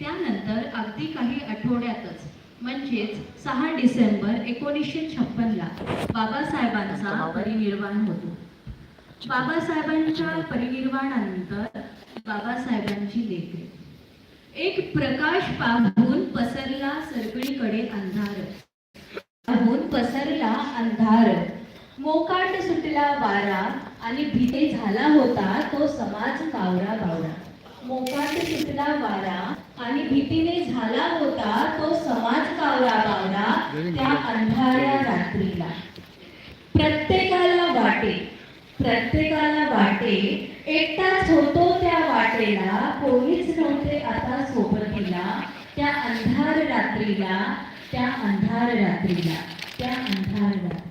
त्यानंतर अगदी काही आठवड्यातच म्हणजेच सहा डिसेंबर एकोणीसशे छप्पनला बाबासाहेबांचा परिनिर्वाण होतो. बाबासाहेबांच्या परिनिर्वाणानंतर बाबासाहेबांची देखरेख. एक प्रकाश पाहून पसरला सगळीकडे अंधार. पाहून पसरला अंधार. मोकाट सुटला वारा आणि भीते झाला होता तो समाज कावरा बावरा मोकाट सुटला वारा आणि भीतीने झाला होता तो समाज कावरा बावरा त्या अंधाऱ्या रात्रीला. प्रत्येकाला वाटे प्रत्येकाला वाटे. एकटाच होतो त्या वाटेला कोणीच नव्हते आता सोबतीला. त्या अंधार रात्रीला त्या अंधार रात्रीला त्या अंधार रात्री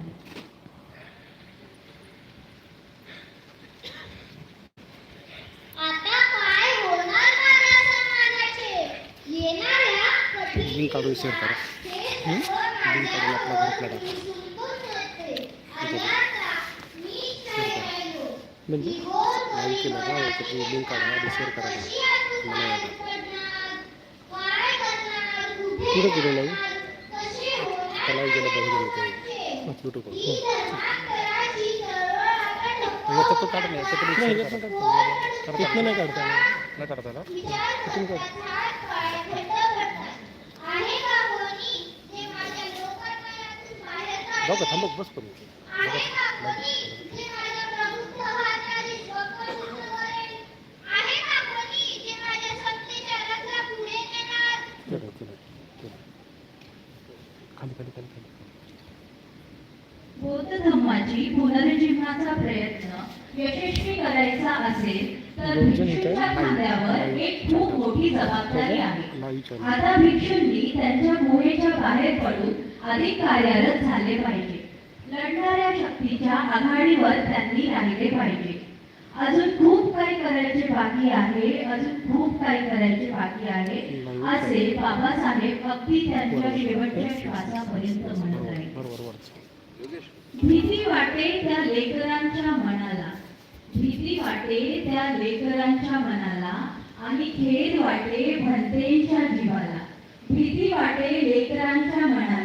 लिंक काढून शेअर करा लिंक काढून आपल्या ग्रुपला टाका. आणि? म्हणजे लाईक केलं का त्याची लिंक काढा आधी शेअर करा मला? कुठे कुठं केलं लाईव्ह? जाणार? कसे होणार त्याला गेलं बघ गेलं ते माझे? यूट्यूबवर तो काढ नाही नाही. काढतो. नाही काढता. नाही ना कुठून काढ करतात, पाय घट्ट करतात. आहे का कोणी जे माझ्या लोकांमयातून बाहेर जाऊ काढेल? का थांबक बस करू आहे का कोणी जे माझ्या प्रबुद्ध हाताने स्वतंत्र करेल? आहे का कोणी जे माझ्या सत्तेच्या रथाला पुढे नेणार? केलं केलं खाली खाली खाली खाली बौद्ध धम्माची पुनर्जीवनाचा प्रयत्न यशस्वी करायचा असेल तर भिक्षूंच्या. खांद्यावर. एक खूप मोठी जबाबदारी आहे आता भिक्षूंनी त्यांच्या गुहेच्या बाहेर पडून अधिक कार्यरत झाले पाहिजे. लढणाऱ्या शक्तीच्या आघाडीवर त्यांनी राहिले पाहिजे. अजून खूप काही करायचे बाकी आहे अजून खूप काही करायचे बाकी आहे असे बाबासाहेब अगदी त्यांच्या शेवटच्या श्वासापर्यंत म्हणत आहे भीती वाटे त्या लेकरांच्या मनाला. भीती वाटे त्या लेकरांच्या मनाला आणि खेद वाटे भंतेच्या जीवाला. भीती वाटे लेकरांच्या मनाला.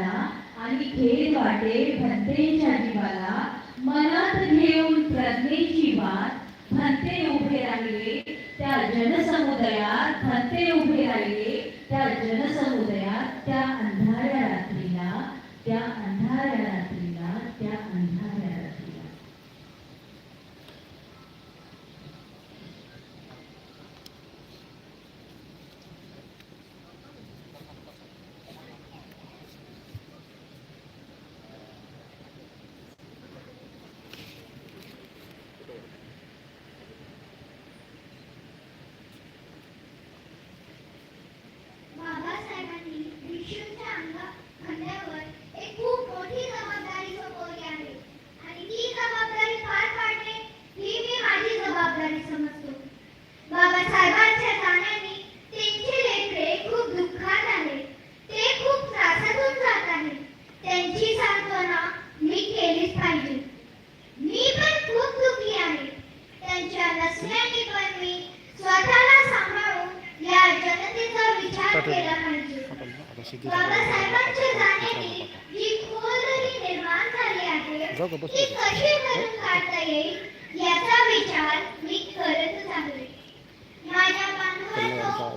आणि खेद वाटे भंतेच्या जीवाला मनात घेऊन प्रज्ञेची वाट भंते उभे राहिले त्या जनसमुदायात भंते उभे राहिले त्या जनसमुदायात त्या अंधाऱ्या रात्रीला त्या अंधाऱ्या रात्रीला त्या अंधाऱ्या रात्रीला बाबासाहेबांनी भिक्षूंच्या अंगा खांद्यावर एक खूप मोठी जबाबदारी सोपवली आहे आणि ती जबाबदारी पार पाडणे ही मी माझी जबाबदारी समजतो बाबासाहेबांच्या जाण्याने त्यांचे लेकरे खूप दुःखात आहे ते खूप त्रासातून जात आहे त्यांची सांत्वना मी केलीच पाहिजे मी पण खूप दुःखी आहे त्यांच्या नसल्याने पण मी स्वतःला सांभाळून या जनतेचा विचार केला पाहिजे आपण आता सिद्धी बाबासाहेबांच्या जाण्याने जी खोलदरी निर्माण झाली आहे. जाऊ का बस ती कशी भरून काढता येईल याचा विचार मी करतच आहे माझ्या बांधवांनो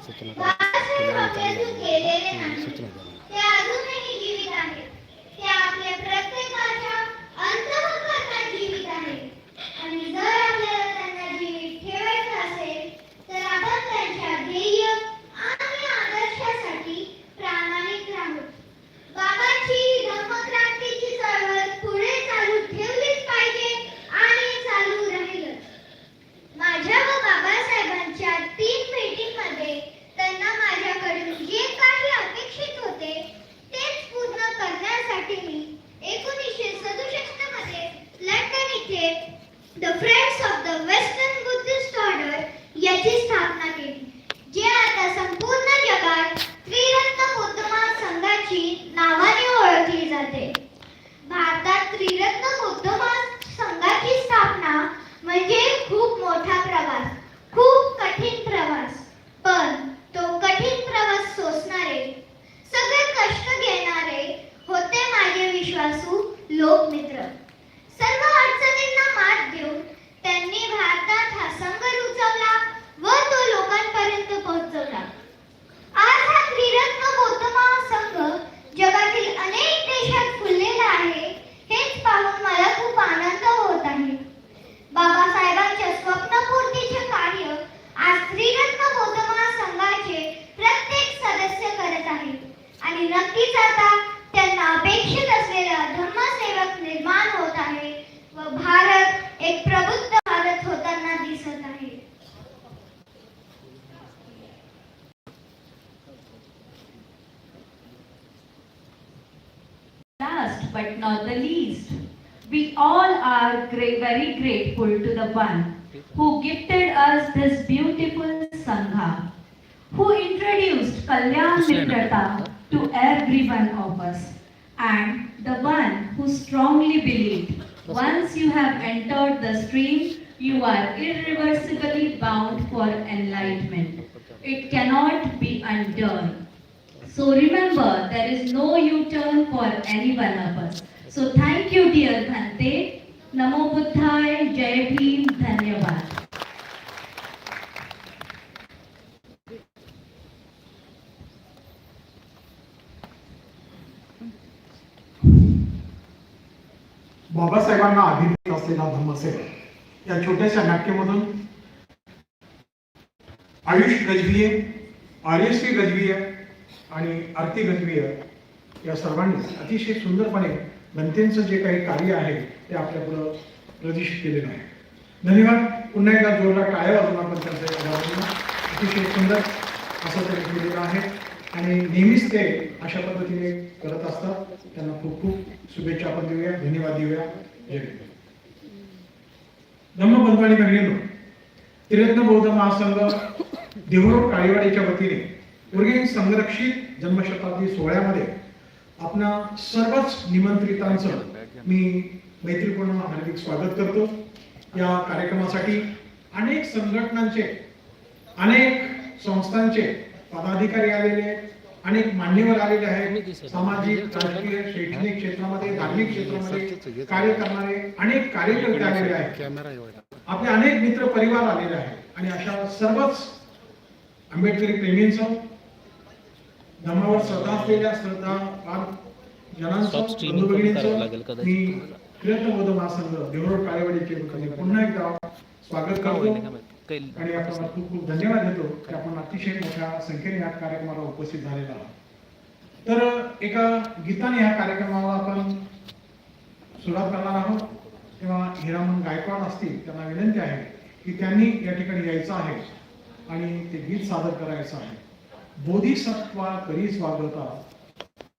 are gra- very grateful to the one who gifted us this beautiful Sangha, who introduced Kalyan Mitrata to every one of us, and the one who strongly believed once you have entered the stream, you are irreversibly bound for enlightenment. It cannot be undone. So remember, there is no U-turn for any one of us. So thank you, dear Bhante. Namo Buddhaya, Jai Bhim, Dhanyavad. बाबासाहेबांना अभिनेत असलेला धम्मसेवक या छोट्याशा नाट्यामधून आयुष गजबीये आर्यश्री गजबीये आणि आरती गजबीये या सर्वांनी अतिशय सुंदरपणे बनतेंचं जे काही कार्य आहे ते आपल्यापुढं प्रदर्शित केलेलं आहे. धन्यवाद. पुन्हा एकदा जोरदार टाळ्या वाजून आपण त्यांचं अतिशय सुंदर असं त्यांनी केलेलं आहे. आणि नेहमीच ते अशा पद्धतीने करत असतात. त्यांना खूप खूप शुभेच्छा आपण देऊया. धन्यवाद देऊया. जय धम्म बंधू आणि बहिणींनो त्रिरत्न बौद्ध महासंघ देहरोड काळीवाडीच्या वतीने उर्गे संरक्षित जन्मशताब्दी सोहळ्यामध्ये आपणा सर्वच निमंत्रितांचं मी मैत्रीपूर्ण हार्दिक स्वागत करतो. या कार्यक्रमासाठी अनेक संघटनांचे अनेक संस्थांचे पदाधिकारी आलेले आहेत अनेक मान्यवर आलेले आहेत. सामाजिक राजकीय शैक्षणिक क्षेत्रामध्ये धार्मिक क्षेत्रामध्ये कार्य करणारे अनेक कार्यकर्ते आलेले आहेत. आपले अनेक मित्र परिवार आलेले आहेत. आणि अशा सर्वच आंबेडकरी प्रेमींचं धर्मावर श्रद्धा असलेल्या श्रद्धा मी महासंघ देवरोड पुन्हा एकदा स्वागत करतो? काही आणि आपण खूप खूप धन्यवाद देतो की आपण अतिशय मोठ्या संख्येने या कार्यक्रमाला उपस्थित झालेला आहात. तर एका गीताने ह्या कार्यक्रमाला आपण सुरुवात करणार आहोत. तेव्हा हिरामन गायकवाड असतील त्यांना विनंती आहे की त्यांनी या ठिकाणी यायचं आहे आणि ते गीत सादर करायचं आहे. बोधिसत्वा करी स्वागता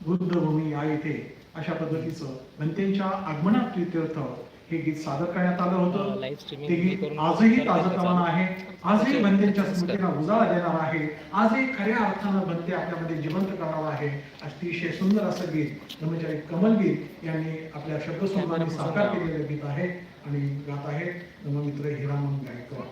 बुद्ध भूमी आ येथे अशा पद्धतीचं बनतेंच्या आगमनात प्रीत्यर्थ हे गीत सादर करण्यात आलं होतं. ते गीत आजही करण्यात ताजं यायचं तवानं आहे. आजही fix स्मृतीला उजाळा देणार आहे. आजही खऱ्या अर्थानं बनते आपल्यामध्ये जिवंत करणार आहे. अतिशय सुंदर असं गीत ब्रह्मचारी कमलगीत यांनी आपल्या शब्दसंवादाने साकार केलेलं गीत आहे आणि गात आहे. मित्र हिरामन गायकवाड.